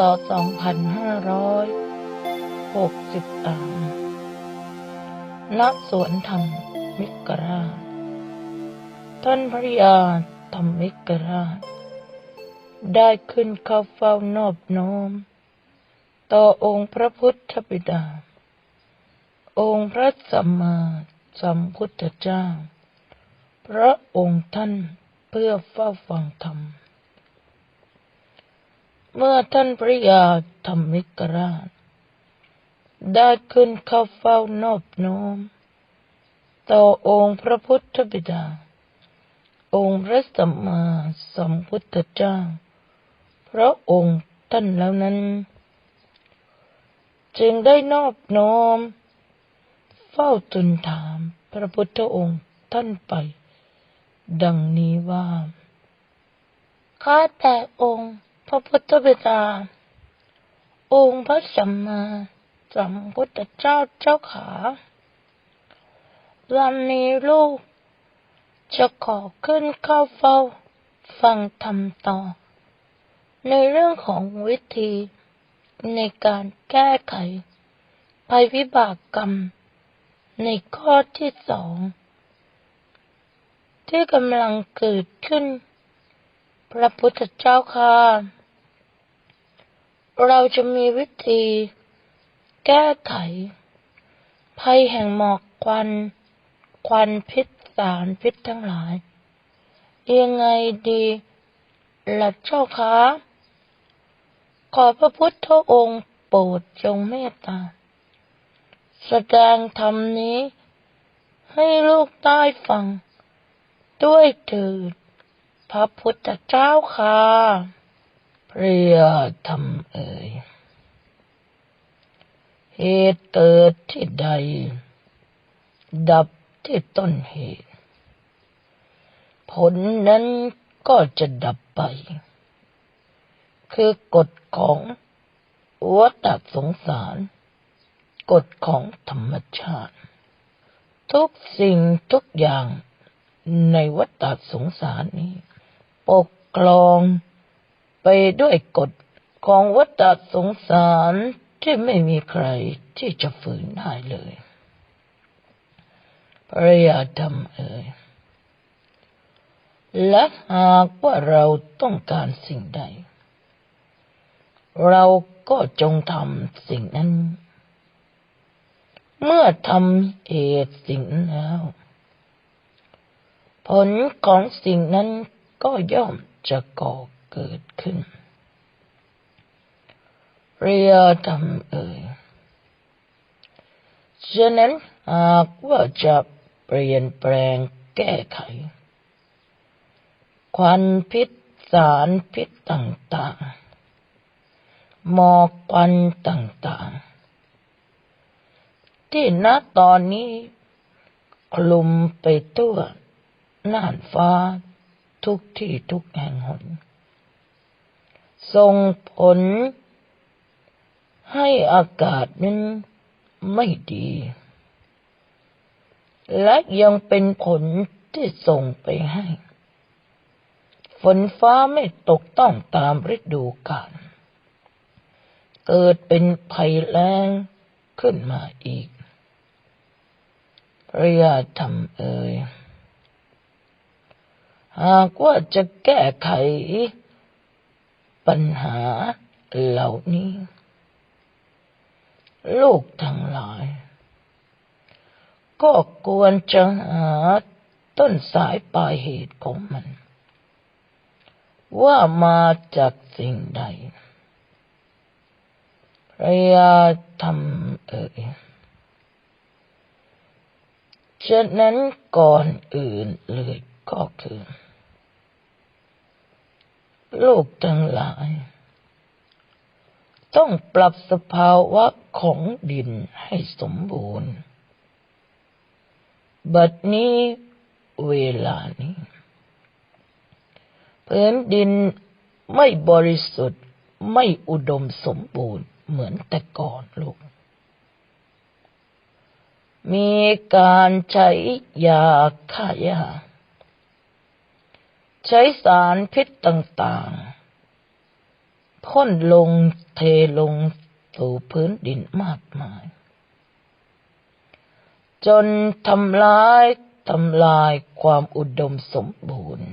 2563ณสวนธรรมมิกราช ท่านพระยาธรรมิกราช ได้ขึ้นเข้าเฝ้านอบน้อม ต่อองค์พระพุทธบิดา องค์พระสัมมาสัมพุทธเจ้า พระองค์ท่านเพื่อเฝ้าฟังธรรม เมื่อท่านพระยาธรรมิกราช ได้ขึ้นเข้าเฝ้านอบน้อม ต่อองค์พระพุทธบิดา องค์พระสัมมาสัมพุทธเจ้า พระองค์ท่านแล้วนั้น จึงได้นอบน้อม เฝ้าทูลถามพระพุทธองค์ท่านไป ดังนี้ว่าข้าแต่องค์ พระพุทธบิดา องค์พระสัมมาสัมพุทธเจ้าเจ้าขา วันนี้ลูก จะขอขึ้นเข้าเฝ้า ฟังธรรมต่อ ในเรื่องของวิธี ในการแก้ไขภัยวิบากกรรม ในข้อที่สอง ที่กำลังเกิดขึ้น พระพุทธเจ้าค่ะ เราจะมีวิธีแก้ไข ภัยแห่งหมอกควัน ควันพิษสารพิษทั้งหลาย ยังไงดีหล่ะเจ้าคะขอพระพุทธองค์โปรดจงเมตตา แสดงธรรมนี้ ให้ลูกได้ฟัง ด้วยเถิดพระพุทธเจ้าค่ะ พระยาธรรมเอ่ยเหตุเกิดที่ใด ดับที่ต้นเหตุ ผลนั้นก็จะดับไป คือกฎของวัฏสงสาร กฎของธรรมชาติ ทุกสิ่งทุกอย่างในวัฏสงสารนี้ ปกครอง ไปด้วยกฎของวัฏสงสารที่ไม่มีใครที่จะฝืนได้เลยพระยาธรรมเอ่ยและหากว่าเราต้องการสิ่งใด เราก็จงทำสิ่งนั้น เมื่อทำเหตุสิ่งนั้นแล้ว ผลของสิ่งนั้นก็ย่อมจะก่อ เกิดขึ้น เรียธรรมเอ่ยฉะนั้นหากว่าจะเปลี่ยนแปลงแก้ไข ควันพิษสารพิษต่างๆหมอกควันต่างๆ ที่ณตอนนี้คลุมไปทั่วน่านฟ้าทุกที่ทุกแห่งหน ส่งผล ให้อากาศนั้นไม่ดี และยังเป็นผลที่ส่งไปให้ ฝนฟ้าไม่ตกต้องตามฤดูกาลเกิดเป็นภัยแล้งขึ้นมาอีกพระยาธรรมเอ่ยหากว่าจะแก้ไข ปัญหาเหล่านี้ลูกทั้งหลาย ก็ควรจะหาต้นสายปลายเหตุของมัน ว่ามาจากสิ่งใดพระยาธรรมเอ่ยฉะนั้นก่อนอื่นเลยก็คือ ลูกทั้งหลาย ต้องปรับสภาวะของดินให้สมบูรณ์ บัดนี้เวลานี้พื้นดินไม่บริสุทธิ์ไม่อุดมสมบูรณ์เหมือนแต่ก่อนลูก มีการใช้ยาฆ่าหญ้า ใช้สารพิษต่างๆพ่นลงเทลงสู่พื้นดินมากมาย จนทำลายทำลายความอุดมสมบูรณ์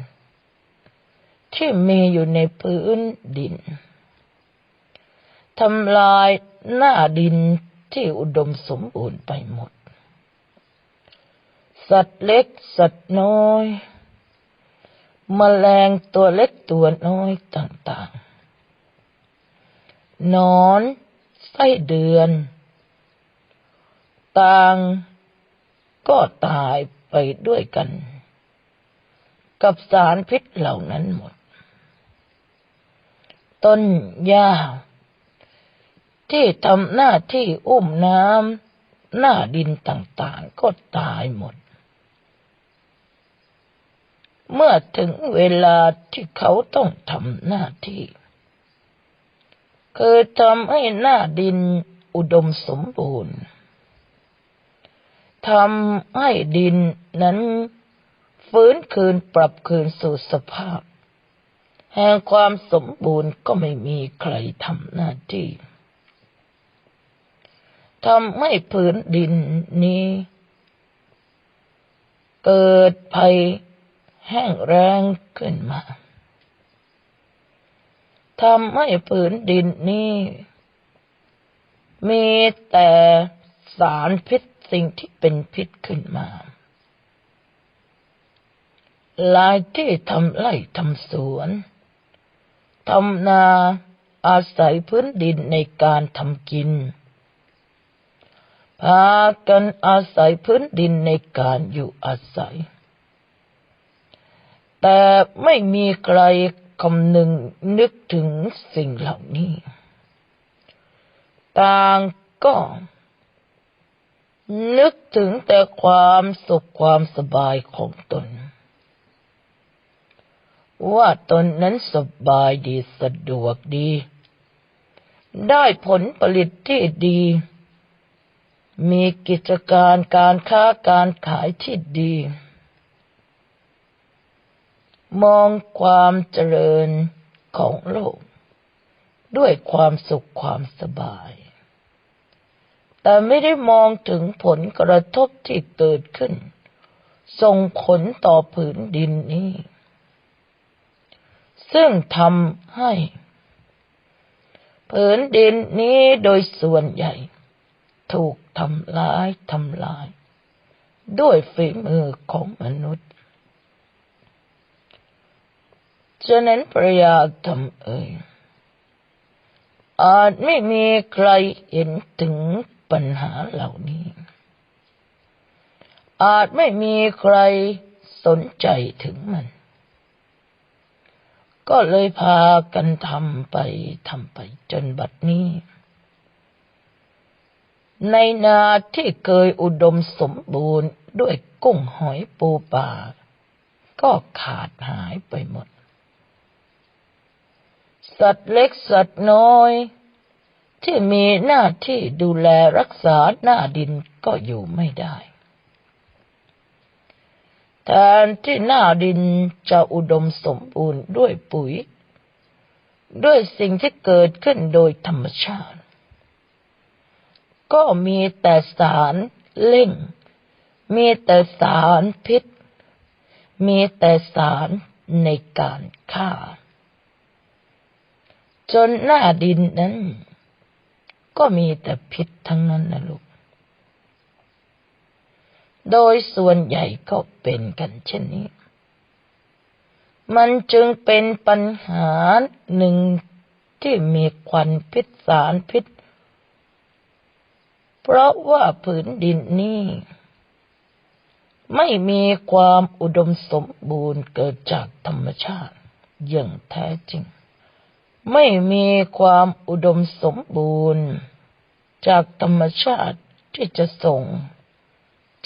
ที่มีอยู่ในพื้นดินทำลายหน้าดินที่อุดมสมบูรณ์ไปหมด สัตว์เล็กสัตว์น้อย แมลงตัวเล็กตัวน้อยต่างๆ นอนไส้เดือน ต่างก็ตายไปด้วยกัน กับสารพิษเหล่านั้นหมด ต้นหญ้าที่ทำหน้าที่อุ้มน้ำหน้าดินต่างๆ ก็ตายหมด เมื่อถึงเวลาที่เขาต้องทำหน้าที่ คือทำให้หน้าดินอุดมสมบูรณ์ทำให้ดินนั้นฟื้นคืนปรับคืนสู่สภาพ แห่งความสมบูรณ์ก็ไม่มีใครทำหน้าที่ทำให้ผืนดินนี้ เกิดภัย แห้งแรงขึ้นมาทำให้ผืนดินนี้ มีแต่สารพิษสิ่งที่เป็นพิษขึ้นมาหลายที่ทำไร่ทำสวนทำนาอาศัยพื้นดินในการทำกิน พากันอาศัยพื้นดินในการอยู่อาศัย แต่ไม่มีใครคำนึงนึกถึงสิ่งเหล่านี้ ต่างก็ นึกถึงแต่ความสุขความสบายของตน ว่าตนนั้นสบายดีสะดวกดี ได้ผลผลิตที่ดี มีกิจการการค้าการขายที่ดี มองความเจริญของโลก ด้วยความสุขความสบาย แต่ไม่ได้มองถึงผลกระทบที่เกิดขึ้น ส่งผลต่อผืนดินนี้ ซึ่งทำให้ผืนดินนี้โดยส่วนใหญ่ ถูกทำลายทำลาย ด้วยฝีมือของมนุษย์ ฉะ นั้นพระยาธรรมเอ่ยอาจไม่มีใครเห็นถึงปัญหาเหล่านี้ อาจไม่มีใครสนใจถึงมัน ก็เลยพากันทำไปทำไปจนบัดนี้ ในนาที่เคยอุดมสมบูรณ์ด้วยกุ้งหอยปูปลาก็ขาดหายไปหมด สัตว์เล็กสัตว์น้อย ที่มีหน้าที่ดูแลรักษาหน้าดินก็อยู่ไม่ได้แทนที่หน้าดินจะอุดมสมบูรณ์ด้วยปุ๋ย ด้วยสิ่งที่เกิดขึ้นโดยธรรมชาติ ก็มีแต่สารเล่ง มีแต่สารพิษ มีแต่สารในการฆ่า จนหน้าดินนั้น ก็มีแต่พิษทั้งนั้นนะลูก โดยส่วนใหญ่ก็เป็นกันเช่นนี้ มันจึงเป็นปัญหาหนึ่งที่มีควันพิษสารพิษ เพราะว่าผืนดินนี้ไม่มีความอุดมสมบูรณ์เกิดจากธรรมชาติอย่างแท้จริง ไม่มีความอุดมสมบูรณ์ จากธรรมชาติที่จะส่ง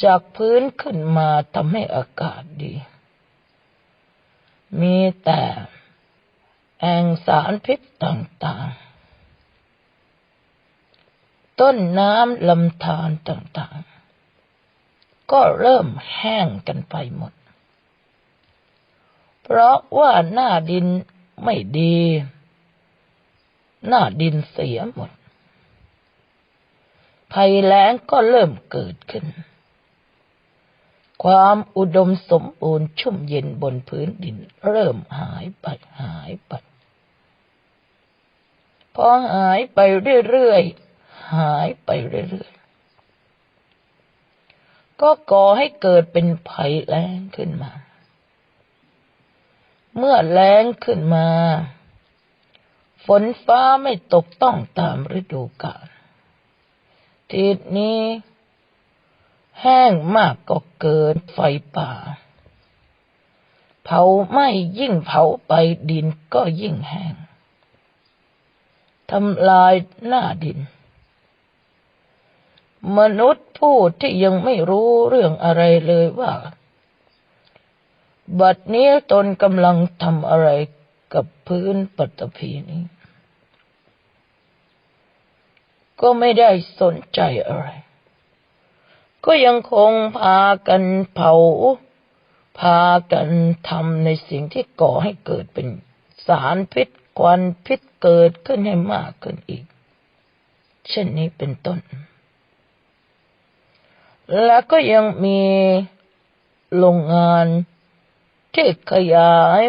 จากพื้นขึ้นมาทำให้อากาศดี มีแต่แองสารพิษต่างๆ ต้นน้ำลำธารต่างๆ ก็เริ่มแห้งกันไปหมด เพราะว่าหน้าดินไม่ดี หน้าดินเสียหมด ภัยแล้งก็เริ่มเกิดขึ้น ความอุดมสมบูรณ์ชุ่มเย็นบนพื้นดิน เริ่มหายไปหายไป พอหายไปเรื่อยๆ หายไปเรื่อยๆ ก็ก่อให้เกิดเป็นภัยแล้งขึ้นมา เมื่อแล้งขึ้นมา ฝนฟ้าไม่ตกต้องตามฤดูกาลทีนี้ แห้งมากก็เกินไฟป่า เผาไหม้ยิ่งเผาไปดินก็ยิ่งแห้งทำลายหน้าดิน มนุษย์ผู้ที่ยังไม่รู้เรื่องอะไรเลยว่า บัดนี้ตนกำลังทำอะไร กับพื้นปฐพีนี้ ก็ไม่ได้สนใจอะไร ก็ยังคงพากันเผา พากันทำในสิ่งที่ก่อให้เกิดเป็นสารพิษควันพิษเกิดขึ้นให้มากขึ้นอีก เช่นนี้เป็นต้น แล้วก็ยังมีโรงงานที่ขยาย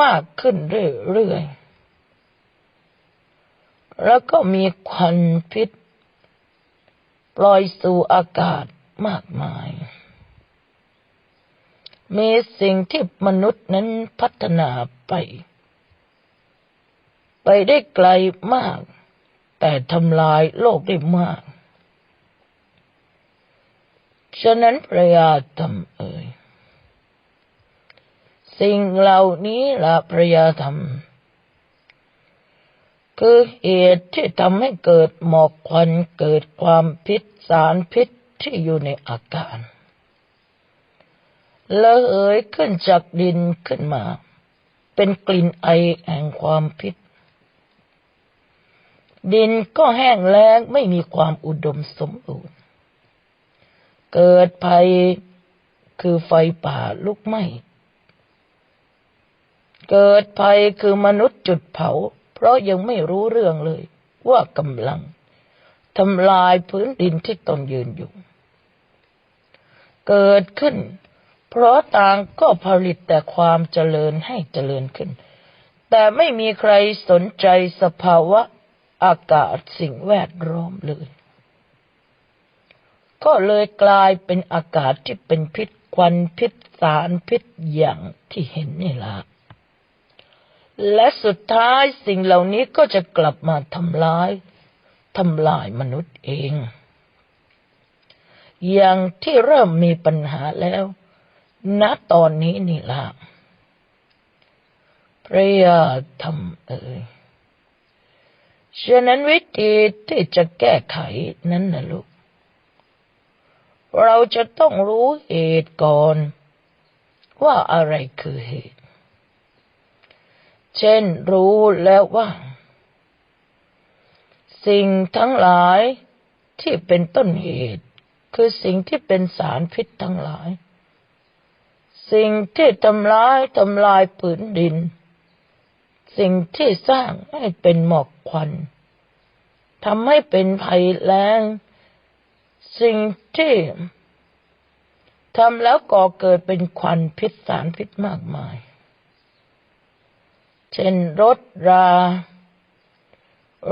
มากขึ้นเรื่อยๆ แล้วก็มีควันพิษปล่อยสู่อากาศมากมาย มีสิ่งที่มนุษย์นั้นพัฒนาไป ไปได้ไกลมาก แต่ทำลายโลกได้มาก ฉะนั้นพระยาธรรมเอ่ย สิ่งเหล่านี้ละพระยาธรรม คือเหตุที่ทำให้เกิดหมอกควันเกิดความพิษสารพิษที่อยู่ในอากาศละเหยขึ้นจากดินขึ้นมา เป็นกลิ่นไอแห่งความพิษ ดินก็แห้งแล้งไม่มีความอุดมสมบูรณ์ เกิดภัยคือไฟป่าลุกไหม้ เกิดภัยคือมนุษย์จุดเผา เพราะยังไม่รู้เรื่องเลย ว่ากำลังทำลายพื้นดินที่ตนยืนอยู่ เกิดขึ้น เพราะต่างก็ผลิตแต่ความเจริญให้เจริญขึ้น แต่ไม่มีใครสนใจสภาวะอากาศสิ่งแวดล้อมเลย ก็เลยกลายเป็นอากาศที่เป็นพิษควันพิษสารพิษอย่างที่เห็นนี่ละ และสุดท้ายสิ่งเหล่านี้ก็จะกลับมาทำลายทำลายมนุษย์เอง อย่างที่เริ่มมีปัญหาแล้ว ณตอนนี้นี่ละพระยาธรรมเอ่ยฉะนั้นวิธีที่จะแก้ไขนั้นนะลูก เราจะต้องรู้เหตุก่อน ว่าอะไรคือเหตุ เช่นรู้แล้วว่า สิ่งทั้งหลายที่เป็นต้นเหตุ คือสิ่งที่เป็นสารพิษทั้งหลาย สิ่งที่ทำลายทำลายผืนดิน สิ่งที่สร้างให้เป็นหมอกควันทำให้เป็นภัยแล้งสิ่งที่ทำแล้วก่อเกิดเป็นควันพิษสารพิษมากมาย ช่นรถรา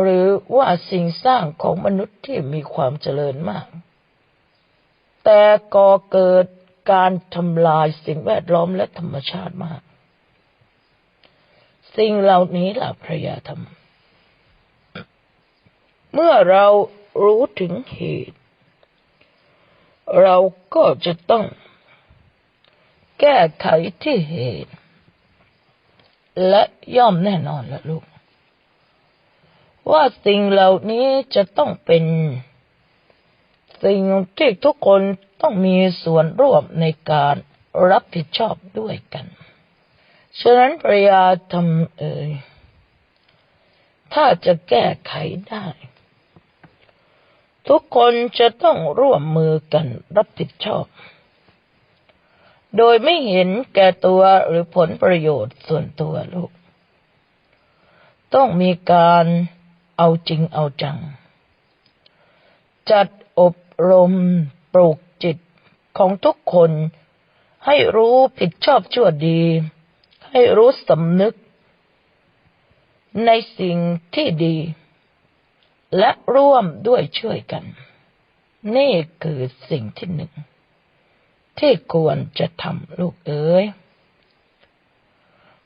หรือว่าสิ่งสร้างของมนุษย์ที่มีความเจริญมาก แต่ก่อเกิดการทำลายสิ่งแวดล้อมและธรรมชาติมาก สิ่งเหล่านี้ล่ะพระยาธรรม เมื่อเรารู้ถึงเหตุ เราก็จะต้องแก้ไขที่เหตุ และย่อมแน่นอนละลูก ว่าสิ่งเหล่านี้จะต้องเป็น สิ่งที่ทุกคนต้องมีส่วนร่วมในการรับผิดชอบด้วยกัน ฉะนั้นปริยาทำเอ่ยถ้าจะแก้ไขได้ ทุกคนจะต้องร่วมมือกันรับผิดชอบ โดยไม่เห็นแก่ตัวหรือผลประโยชน์ส่วนตัวลูก ต้องมีการเอาจริงเอาจัง จัดอบรมปลูกจิตของทุกคน ให้รู้ผิดชอบชั่วดี ให้รู้สำนึก ในสิ่งที่ดี และร่วมด้วยช่วยกัน นี่คือสิ่งที่หนึ่ง ที่ควรจะทำลูกเอ๋ย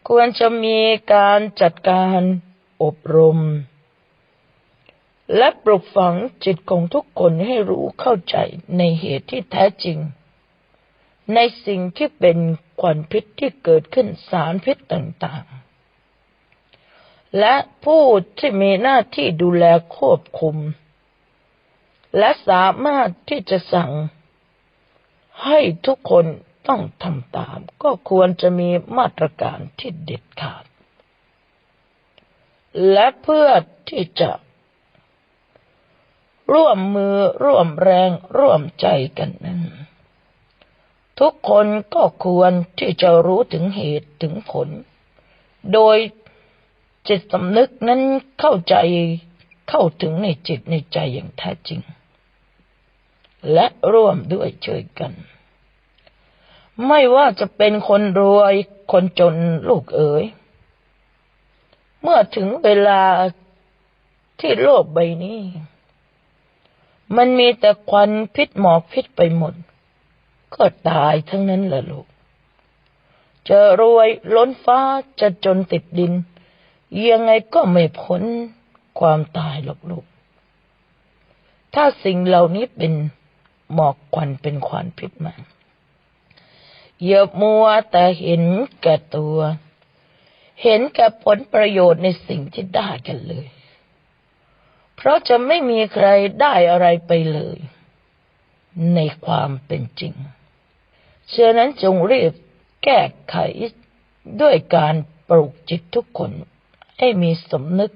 ควรจะมีการจัดการอบรม และปลุกฝังจิตของทุกคนให้รู้เข้าใจในเหตุที่แท้จริง ในสิ่งที่เป็นควันพิษที่เกิดขึ้นสารพิษต่างๆ และผู้ที่มีหน้าที่ดูแลควบคุม และสามารถที่จะสั่ง ให้ทุกคนต้องทำตาม ก็ควรจะมีมาตรการที่เด็ดขาด และเพื่อที่จะ ร่วมมือร่วมแรงร่วมใจกันนั้นทุกคนก็ควรที่จะรู้ถึงเหตุถึงผล โดยจิตสำนึกนั้นเข้าใจเข้าถึงในจิตในใจอย่างแท้จริง และร่วมด้วยช่วยกัน ไม่ว่าจะเป็นคนรวยคนจนลูกเอ๋ย เมื่อถึงเวลาที่โลกใบนี้ มันมีแต่ควันพิษหมอกพิษไปหมด ก็ตายทั้งนั้นแหละลูก จะรวยล้นฟ้าจะจนติดดิน ยังไงก็ไม่พ้นความตายหรอกลูก ถ้าสิ่งเหล่านี้เป็น หมอกควันเป็นควันพิษมาอย่ามัวแต่เห็นแก่ตัว เห็นแก่ผลประโยชน์ในสิ่งที่ได้กันเลย เพราะจะไม่มีใครได้อะไรไปเลย ในความเป็นจริงฉะนั้นจงรีบแก้ไขด้วยการปลูกจิตทุกคนให้มีสมนึก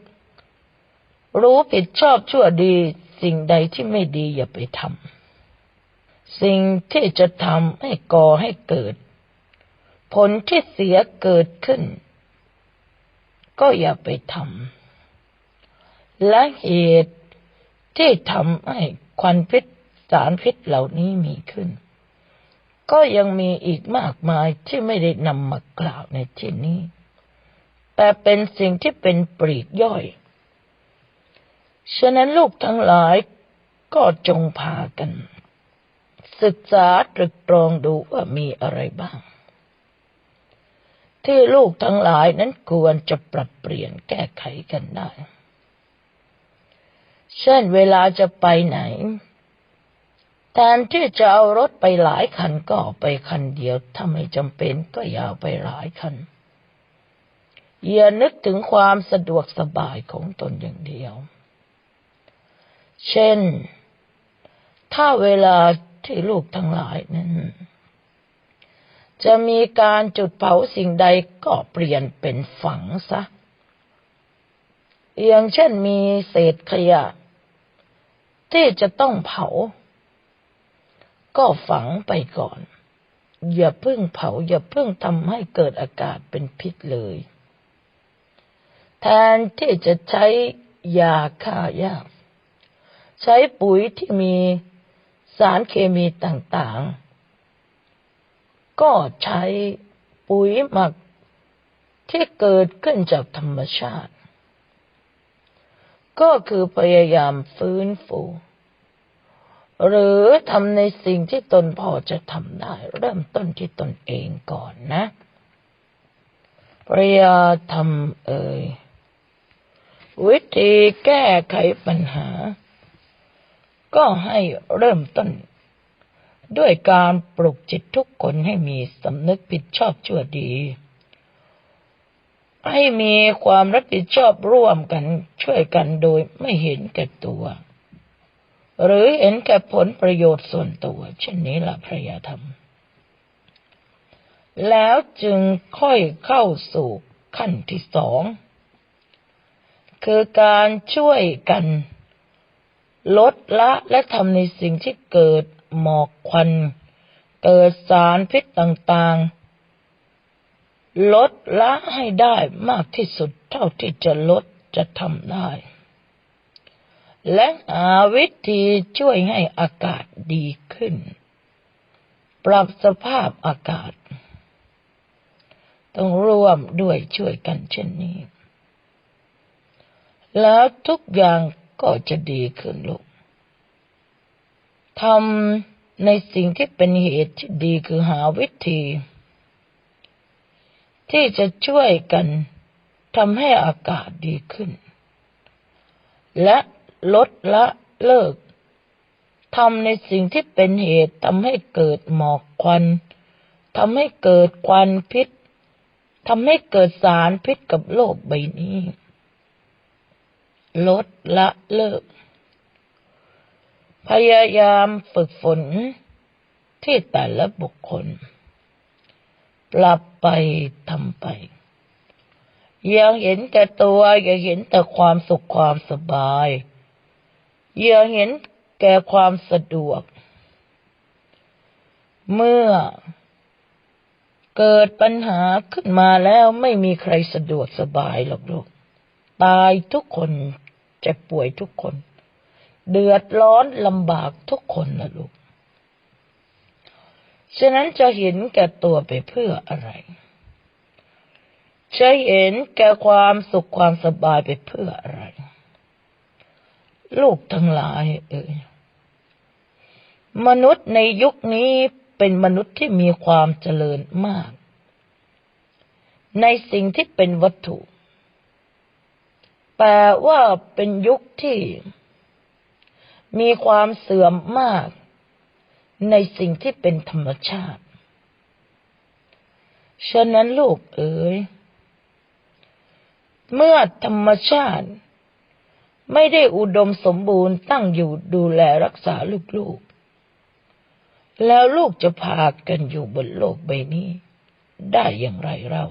รู้ผิดชอบชั่วดีสิ่งใดที่ไม่ดีอย่าไปทำ สิ่งที่จะทำให้ก่อให้เกิด ผลที่เสียเกิดขึ้น ก็อย่าไปทำและเหตุที่ทำให้ควันพิษสารพิษเหล่านี้มีขึ้น ก็ยังมีอีกมากมายที่ไม่ได้นำมากล่าวในที่นี้ แต่เป็นสิ่งที่เป็นปลีกย่อย ฉะนั้นลูกทั้งหลายก็จงพากัน ศึกษาตรึกตรองดูว่ามีอะไรบ้าง ที่ลูกทั้งหลายนั้นควรจะปรับเปลี่ยนแก้ไขกันได้ เช่นเวลาจะไปไหนแทนที่จะเอารถไปหลายคันก็ไปคันเดียว ถ้าไม่จำเป็นก็อย่าเอาไปหลายคัน อย่านึกถึงความสะดวกสบายของตนอย่างเดียว เช่น ถ้าเวลา ที่ลูกทั้งหลายนั้น จะมีการจุดเผาสิ่งใดก็เปลี่ยนเป็นฝังซะ อย่างเช่นมีเศษขยะ ที่จะต้องเผา ก็ฝังไปก่อน อย่าเพิ่งเผา อย่าเพิ่งทำให้เกิดอากาศเป็นพิษเลย แทนที่จะใช้ยาฆ่าหญ้าใช้ปุ๋ยที่มี สารเคมีต่างๆ ก็ใช้ปุ๋ยหมักที่เกิดขึ้นจากธรรมชาติ ก็คือพยายามฟื้นฟู หรือทำในสิ่งที่ตนพอจะทำได้ เริ่มต้นที่ตนเองก่อนนะพยายามทำเอ่ยวิธีแก้ไขปัญหา ก็ให้เริ่มต้น ด้วยการปลุกจิตทุกคนให้มีสำนึกผิดชอบชั่วดี ให้มีความรับผิดชอบร่วมกันช่วยกันโดยไม่เห็นแก่ตัว หรือเห็นแก่ผลประโยชน์ส่วนตัว เช่นนี้ละพระยาธรรม แล้วจึงค่อยเข้าสู่ขั้นที่สอง คือการช่วยกัน ลดละและทำในสิ่งที่เกิดหมอกควัน เกิดสารพิษต่างๆ ลดละให้ได้มากที่สุดเท่าที่จะลดจะทำได้ และหาวิธีช่วยให้อากาศดีขึ้น ปรับสภาพอากาศ ต้องร่วมด้วยช่วยกันเช่นนี้ แล้วทุกอย่าง ก็จะดีขึ้นลูกทำในสิ่งที่เป็นเหตุที่ดีคือหาวิธี ที่จะช่วยกันทำให้อากาศดีขึ้น และลดละเลิกทำในสิ่งที่เป็นเหตุทำให้เกิดหมอกควันทำให้เกิดควันพิษทำให้เกิดสารพิษกับโลกใบนี้ ลดละเลิก พยายามฝึกฝนที่แต่ละบุคคล ปรับไปทำไปย่าเห็นแต่ตัวอย่าเห็นแต่ความสุขความสบายอย่าเห็นแก่ความสะดวก เมื่อเกิดปัญหาขึ้นมาแล้วไม่มีใครสะดวกสบายหรอกลูกตายทุกคน เจ็บป่วยทุกคน เดือดร้อนลำบากทุกคนนะลูก ฉะนั้นจะเห็นแก่ตัวไปเพื่ออะไร จะเห็นแก่ความสุขความสบายไปเพื่ออะไร ลูกทั้งหลายเอ่ยมนุษย์ในยุคนี้เป็นมนุษย์ที่มีความเจริญมาก ในสิ่งที่เป็นวัตถุ แปลว่าเป็นยุคที่ มีความเสื่อมมาก ในสิ่งที่เป็นธรรมชาติ ฉะนั้นลูกเอ๋ย เมื่อธรรมชาติ ไม่ได้อุดมสมบูรณ์ตั้งอยู่ดูแลรักษาลูกๆ แล้วลูกจะพากันอยู่บนโลกใบนี้ ได้อย่างไรเรา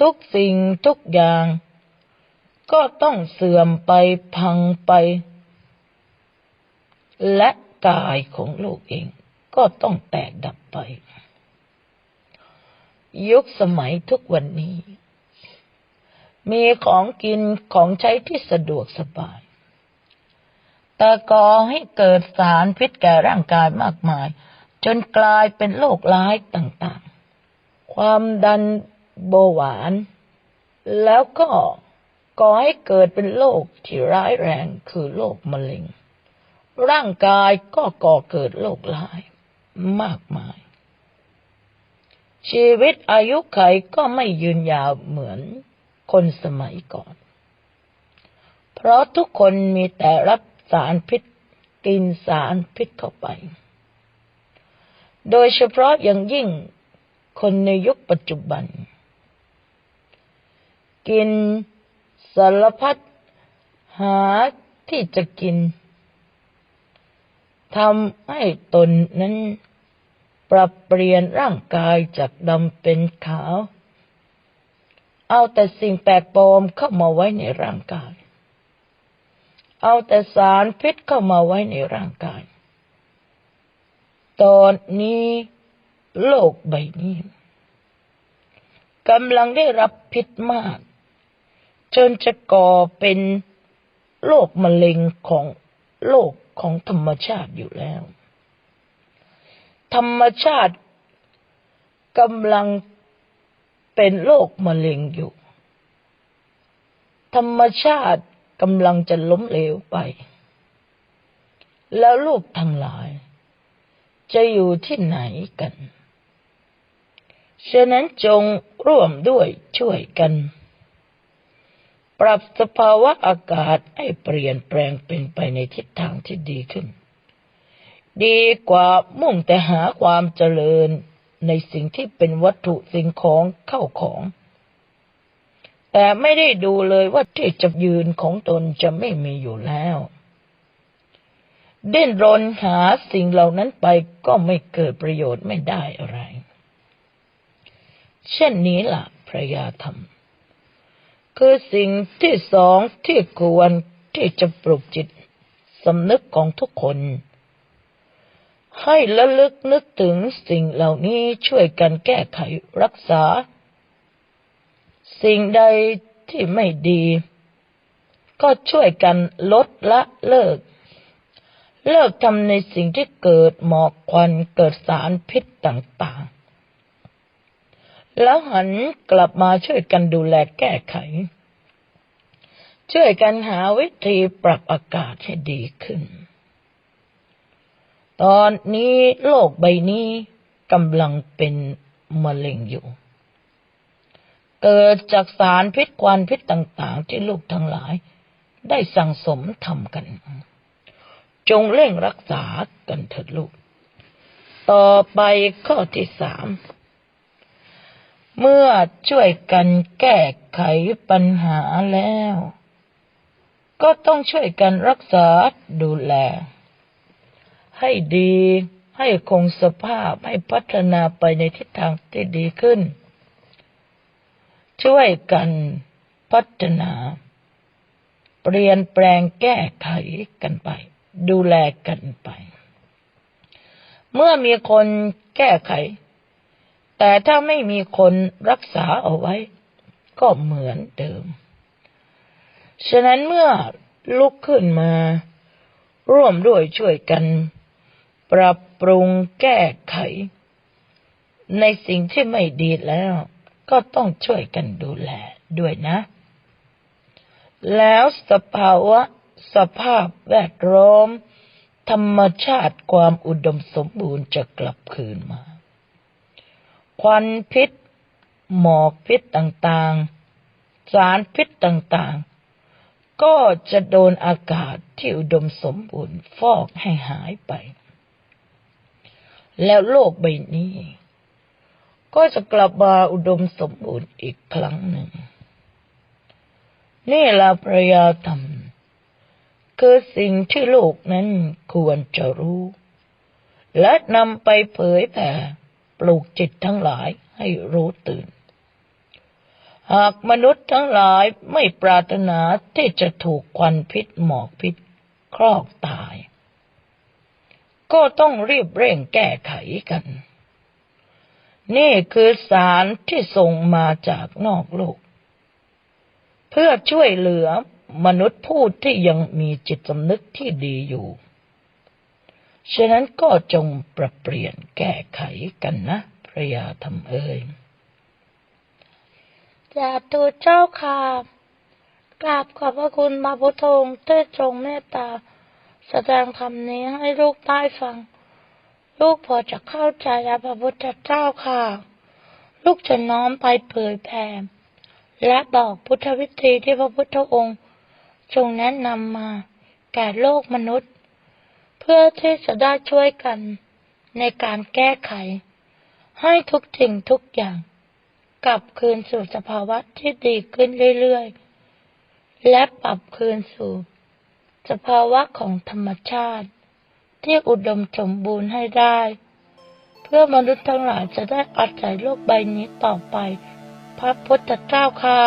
ทุกสิ่งทุกอย่าง ก็ต้องเสื่อมไปพังไป และกายของลูกเองก็ต้องแตกดับไป ยุคสมัยทุกวันนี้ มีของกินของใช้ที่สะดวกสบาย แต่ก่อให้เกิดสารพิษแก่ร่างกายมากมาย จนกลายเป็นโรคร้ายต่างๆ ความดัน เบาหวาน แล้วก็ก่อให้เกิดเป็นโรคที่ร้ายแรงคือโรคมะเร็ง ร่างกายก็ก่อเกิดโรคร้ายมากมาย ชีวิตอายุไขก็ไม่ยืนยาวเหมือนคนสมัยก่อน เพราะทุกคนมีแต่รับสารพิษกินสารพิษเข้าไป โดยเฉพาะอย่างยิ่งคนในยุคปัจจุบัน กิน สารพัดหาที่จะกินทำให้ตนนั้น ปรับเปลี่ยนร่างกายจากดำเป็นขาว เอาแต่สิ่งแปลกปลอมเข้ามาไว้ในร่างกาย เอาแต่สารพิษเข้ามาไว้ในร่างกาย ตอนนี้โลกใบนี้กำลังได้รับพิษมาก จนจะก่อเป็นโรคมะเร็งของโลกของธรรมชาติอยู่แล้ว ธรรมชาติกำลังเป็นโรคมะเร็งอยู่ ธรรมชาติกำลังจะล้มเหลวไป แล้วลูกทั้งหลาย จะอยู่ที่ไหนกัน ฉะนั้นจงร่วมด้วยช่วยกัน ปรับสภาวะอากาศให้เปลี่ยนแปลงเป็นไปในทิศทางที่ดีขึ้น ดีกว่ามุ่งแต่หาความเจริญในสิ่งที่เป็นวัตถุสิ่งของเข้าของ แต่ไม่ได้ดูเลยว่าที่จะยืนของตนจะไม่มีอยู่แล้วเด่นรนหาสิ่งเหล่านั้นไปก็ไม่เกิดประโยชน์ไม่ได้อะไร เช่นนี้ล่ะพระยาธรรม คือสิ่งที่สองที่ควรที่จะปลุกจิตสำนึกของทุกคน ให้ระลึกนึกถึงสิ่งเหล่านี้ช่วยกันแก้ไขรักษา สิ่งใดที่ไม่ดี ก็ช่วยกันลดละเลิก เลิกทำในสิ่งที่เกิดหมอกควันเกิดสารพิษต่างๆ แล้วหันกลับมาช่วยกันดูแลแก้ไข ช่วยกันหาวิธีปรับอากาศให้ดีขึ้น ตอนนี้โลกใบนี้กำลังเป็นมะเร็งอยู่ เกิดจากสารพิษควันพิษต่างๆ ที่ลูกทั้งหลายได้สั่งสมทำกัน จงเร่งรักษากันเถิดลูก ต่อไปข้อที่สาม เมื่อช่วยกันแก้ไขปัญหาแล้ว ก็ต้องช่วยกันรักษาดูแล ให้ดีให้คงสภาพให้พัฒนาไปในทิศทางที่ดีขึ้น ช่วยกันพัฒนา เปลี่ยนแปลงแก้ไขกันไป ดูแลกันไป เมื่อมีคนแก้ไข แต่ถ้าไม่มีคนรักษาเอาไว้ ก็เหมือนเดิม ฉะนั้นเมื่อลุกขึ้นมา ร่วมด้วยช่วยกัน ปรับปรุงแก้ไข ในสิ่งที่ไม่ดีแล้ว ก็ต้องช่วยกันดูแลด้วยนะ แล้วสภาวะสภาพแวดล้อม ธรรมชาติความอุดมสมบูรณ์จะกลับคืนมา ควันพิษ หมอกพิษต่างๆ สารพิษต่างๆ ก็จะโดนอากาศที่อุดมสมบูรณ์ฟอกให้หายไป แล้วโลกใบนี้ ก็จะกลับมาอุดมสมบูรณ์อีกครั้งหนึ่ง นี่ละพระยาธรรมคือสิ่งที่โลกนั้นควรจะรู้ และนำไปเผยแผ่ ลูกจิตทั้งหลายให้รู้ตื่น หากมนุษย์ทั้งหลายไม่ปรารถนาที่จะถูกควันพิษหมอกพิษครอกตาย ก็ต้องรีบเร่งแก้ไขกัน นี่คือสารที่ส่งมาจากนอกโลก เพื่อช่วยเหลือมนุษย์ผู้ที่ยังมีจิตสำนึกที่ดีอยู่ ฉะนั้นก็จงปรับเปลี่ยนแก้ไขกันนะพระยาธรรมเอ่ยอย่าตูเจ้าค่ะกราบขอบพระคุณมาพุทโธงที่ทรงเมตตา แสดงธรรมนี้ให้ลูกได้ฟัง ลูกพอจะเข้าใจแล้วพระพุทธเจ้าค่ะ ลูกจะน้อมไปเผยแผ่และบอกพุทธวิธีที่พระพุทธองค์ทรงแนะนำมาแก่โลกมนุษย์ เพื่อที่จะได้ช่วยกันในการแก้ไข ให้ทุกสิ่งทุกอย่าง กลับคืนสู่สภาวะที่ดีขึ้นเรื่อยๆ และปรับคืนสู่ สภาวะของธรรมชาติ ที่อุดมสมบูรณ์ให้ได้ เพื่อมนุษย์ทั้งหลายจะได้อาศัยโลกใบนี้ต่อไป พระพุทธเจ้าค่ะ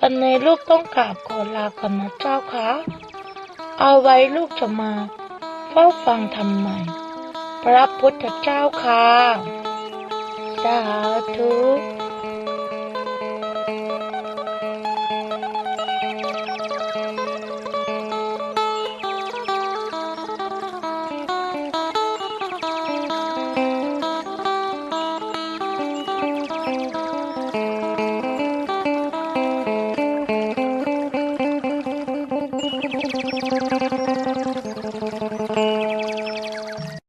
วันนี้ลูกต้องกราบขอลาก่อนนะเจ้าค่ะเอาไว้ลูกจะมา เฝ้าฟังทำใหม่พระพุทธเจ้าค่ะ สาธุ